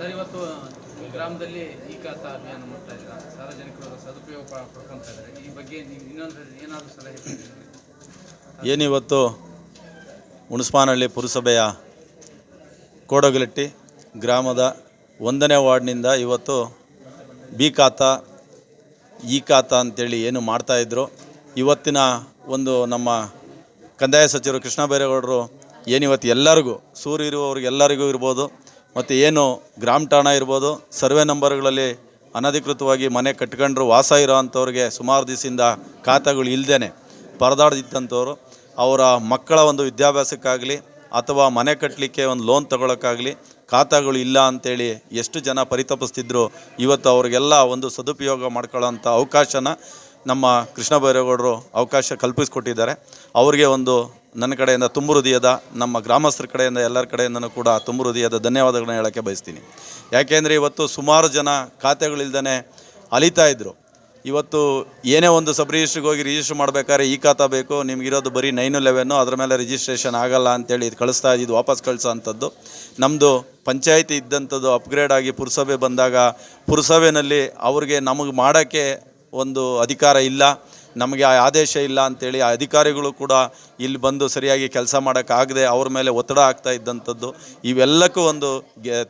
Sir, ಇವತ್ತು ಗ್ರಾಮದಲ್ಲಿ ಈ ಖಾತಾ ಅಭಿಯಾನ ಮಾಡ್ತಾ ಇದ್ದ ಸಾರ್ವಜನಿಕರು ಸದುಪಯೋಗ ಪ- ಇದ್ದಾರೆ. ಈ ಬಗ್ಗೆ ನೀವು ಇನ್ನೊಂದು ಏನಾದರೂ ಸಲಹೆ? ಏನಿವತ್ತು ಹುಣಸ್ಮಾನಹಳ್ಳಿ ಪುರಸಭೆಯ ಕೋಡಗಲಟ್ಟಿ ಗ್ರಾಮದ ಒಂದನೇ ವಾರ್ಡ್ನಿಂದ ಇವತ್ತು ಬಿ ಖಾತಾ ಈ ಖಾತಾ ಅಂತೇಳಿ ಏನು ಮಾಡ್ತಾಯಿದ್ರು ಇವತ್ತಿನ ಒಂದು ನಮ್ಮ ಕಂದಾಯ ಸಚಿವರು ಕೃಷ್ಣ ಬೈರೇಗೌಡರು ಏನಿವತ್ತು ಎಲ್ಲರಿಗೂ ಸೂರು ಇರುವವ್ರಿಗೆಲ್ಲರಿಗೂ ಇರ್ಬೋದು. ಮತ್ತು ಏನು ಗ್ರಾಮ ಠಾಣ ಇರ್ಬೋದು, ಸರ್ವೆ ನಂಬರ್ಗಳಲ್ಲಿ ಅನಧಿಕೃತವಾಗಿ ಮನೆ ಕಟ್ಕೊಂಡ್ರು ವಾಸ ಇರೋ ಅಂಥವ್ರಿಗೆ ಸುಮಾರು ದಿವಸದಿಂದ ಖಾತಾಗಳು ಇಲ್ಲದೇ ಪರದಾಡ್ದಿತ್ತಂಥವ್ರು ಅವರ ಮಕ್ಕಳ ಒಂದು ವಿದ್ಯಾಭ್ಯಾಸಕ್ಕಾಗಲಿ ಅಥವಾ ಮನೆ ಕಟ್ಟಲಿಕ್ಕೆ ಒಂದು ಲೋನ್ ತಗೊಳಕ್ಕಾಗಲಿ ಖಾತಾಗಳು ಇಲ್ಲ ಅಂತೇಳಿ ಎಷ್ಟು ಜನ ಪರಿತಪಿಸ್ತಿದ್ರು, ಇವತ್ತು ಅವ್ರಿಗೆಲ್ಲ ಒಂದು ಸದುಪಯೋಗ ಮಾಡ್ಕೊಳ್ಳೋಂಥ ಅವಕಾಶನ ನಮ್ಮ ಕೃಷ್ಣ ಬೈರೇಗೌಡರು ಅವಕಾಶ ಕಲ್ಪಿಸ್ಕೊಟ್ಟಿದ್ದಾರೆ. ಅವ್ರಿಗೆ ಒಂದು ನನ್ನ ಕಡೆಯಿಂದ ತುಂಬು ಹೃದಯದ, ನಮ್ಮ ಗ್ರಾಮಸ್ಥರ ಕಡೆಯಿಂದ, ಎಲ್ಲರ ಕಡೆಯಿಂದನೂ ಕೂಡ ತುಂಬು ಹೃದಯದ ಧನ್ಯವಾದಗಳನ್ನ ಹೇಳೋಕ್ಕೆ ಬಯಸ್ತೀನಿ. ಯಾಕೆಂದರೆ ಇವತ್ತು ಸುಮಾರು ಜನ ಖಾತೆಗಳಿಲ್ದೇ ಅಲಿತಾ ಇದ್ದರು ಇವತ್ತು ಏನೇ ಒಂದು ಸಬ್ ರಿಜಿಸ್ಟ್ರಿಗೆ ಹೋಗಿ ರಿಜಿಸ್ಟರ್ ಮಾಡಬೇಕಾದ್ರೆ ಈ ಖಾತಾ ಬೇಕು, ನಿಮಗಿರೋದು ಬರೀ ನೈನು ಲೆವೆನ್ನು ಅದರ ಮೇಲೆ ರಿಜಿಸ್ಟ್ರೇಷನ್ ಆಗಲ್ಲ ಅಂತೇಳಿ ಇದು ಕಳಿಸ್ತಾ ಇದ್ದು ವಾಪಸ್ ಕಳಿಸೋ ಅಂಥದ್ದು ನಮ್ಮದು ಪಂಚಾಯಿತಿ ಇದ್ದಂಥದ್ದು ಅಪ್ಗ್ರೇಡ್ ಆಗಿ ಪುರಸಭೆ ಬಂದಾಗ ಪುರಸಭೆಯಲ್ಲಿ ಅವ್ರಿಗೆ ನಮಗೆ ಮಾಡೋಕ್ಕೆ ಒಂದು ಅಧಿಕಾರ ಇಲ್ಲ. ನಮಗೆ ಆ ಆದೇಶ ಇಲ್ಲ ಅಂತೇಳಿ ಆ ಅಧಿಕಾರಿಗಳು ಕೂಡ ಇಲ್ಲಿ ಬಂದು ಸರಿಯಾಗಿ ಕೆಲಸ ಮಾಡೋಕ್ಕಾಗದೆ ಅವ್ರ ಮೇಲೆ ಒತ್ತಡ ಆಗ್ತಾ ಇದ್ದಂಥದ್ದು, ಇವೆಲ್ಲಕ್ಕೂ ಒಂದು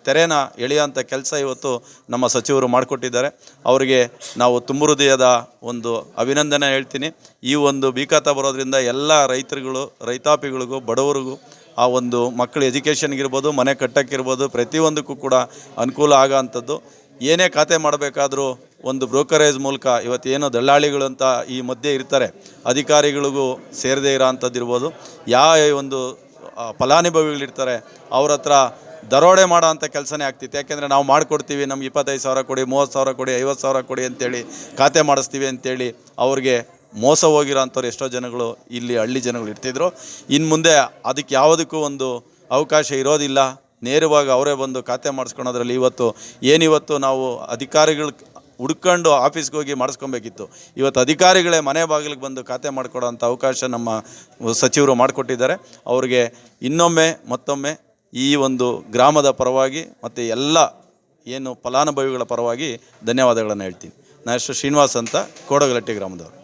ತೆರೆನ ಎಳೆಯೋಂಥ ಕೆಲಸ ಇವತ್ತು ನಮ್ಮ ಸಚಿವರು ಮಾಡಿಕೊಟ್ಟಿದ್ದಾರೆ. ಅವರಿಗೆ ನಾವು ತುಂಬ ಹೃದಯದ ಒಂದು ಅಭಿನಂದನೆ ಹೇಳ್ತೀನಿ. ಈ ಒಂದು ಬೀಕಾತ ಬರೋದ್ರಿಂದ ಎಲ್ಲ ರೈತರುಗಳು, ರೈತಾಪಿಗಳಿಗೂ, ಬಡವರಿಗೂ ಆ ಒಂದು ಮಕ್ಕಳ ಎಜುಕೇಷನ್ಗಿರ್ಬೋದು ಮನೆ ಕಟ್ಟೋಕ್ಕಿರ್ಬೋದು ಪ್ರತಿಯೊಂದಕ್ಕೂ ಕೂಡ ಅನುಕೂಲ ಆಗೋ ಅಂಥದ್ದು. ಏನೇ ಖಾತೆ ಮಾಡಬೇಕಾದ್ರೂ ಒಂದು ಬ್ರೋಕರೇಜ್ ಮೂಲಕ ಇವತ್ತೇನು ದಳ್ಳಾಳಿಗಳು ಅಂತ ಈ ಮಧ್ಯೆ ಇರ್ತಾರೆ, ಅಧಿಕಾರಿಗಳಿಗೂ ಸೇರದೇ ಇರೋ ಅಂಥದ್ದು ಇರ್ಬೋದು. ಯಾವ ಒಂದು ಫಲಾನುಭವಿಗಳಿರ್ತಾರೆ, ಅವ್ರ ಹತ್ರ ದರೋಡೆ ಮಾಡೋ ಅಂಥ ಕೆಲಸನೇ ಆಗ್ತಿತ್ತು. ಯಾಕೆಂದರೆ ನಾವು ಮಾಡಿಕೊಡ್ತೀವಿ, ನಮ್ಗೆ ಇಪ್ಪತ್ತೈದು ಸಾವಿರ ಕೊಡಿ, ಮೂವತ್ತು ಸಾವಿರ ಕೊಡಿ, ಐವತ್ತು ಸಾವಿರ ಕೊಡಿ ಅಂತೇಳಿ ಖಾತೆ ಮಾಡಿಸ್ತೀವಿ ಅಂತೇಳಿ ಅವ್ರಿಗೆ ಮೋಸ ಹೋಗಿರೋ ಅಂಥವ್ರು ಎಷ್ಟೋ ಜನಗಳು ಇಲ್ಲಿ ಹಳ್ಳಿ ಜನಗಳು ಇರ್ತಿದ್ರು. ಇನ್ನು ಮುಂದೆ ಅದಕ್ಕೆ ಯಾವುದಕ್ಕೂ ಒಂದು ಅವಕಾಶ ಇರೋದಿಲ್ಲ. ನೇರವಾಗಿ ಅವರೇ ಬಂದು ಖಾತೆ ಮಾಡಿಸ್ಕೊಳೋದ್ರಲ್ಲಿ ಇವತ್ತು, ಏನಿವತ್ತು ನಾವು ಅಧಿಕಾರಿಗಳು ಹುಡ್ಕೊಂಡು ಆಫೀಸ್ಗೆ ಹೋಗಿ ಮಾಡಿಸ್ಕೊಬೇಕಿತ್ತು. ಇವತ್ತು ಅಧಿಕಾರಿಗಳೇ ಮನೆ ಬಾಗಿಲಿಗೆ ಬಂದು ಖಾತೆ ಮಾಡಿಕೊಡೋಂಥ ಅವಕಾಶ ನಮ್ಮ ಸಚಿವರು ಮಾಡಿಕೊಟ್ಟಿದ್ದಾರೆ. ಅವ್ರಿಗೆ ಇನ್ನೊಮ್ಮೆ ಮತ್ತೊಮ್ಮೆ ಈ ಒಂದು ಗ್ರಾಮದ ಪರವಾಗಿ ಮತ್ತು ಎಲ್ಲ ಏನು ಫಲಾನುಭವಿಗಳ ಪರವಾಗಿ ಧನ್ಯವಾದಗಳನ್ನು ಹೇಳ್ತೀನಿ. ನಾನು ಶ್ರೀನಿವಾಸ್ ಅಂತ, ಕೋಡಗಲಟ್ಟಿ ಗ್ರಾಮದವರು.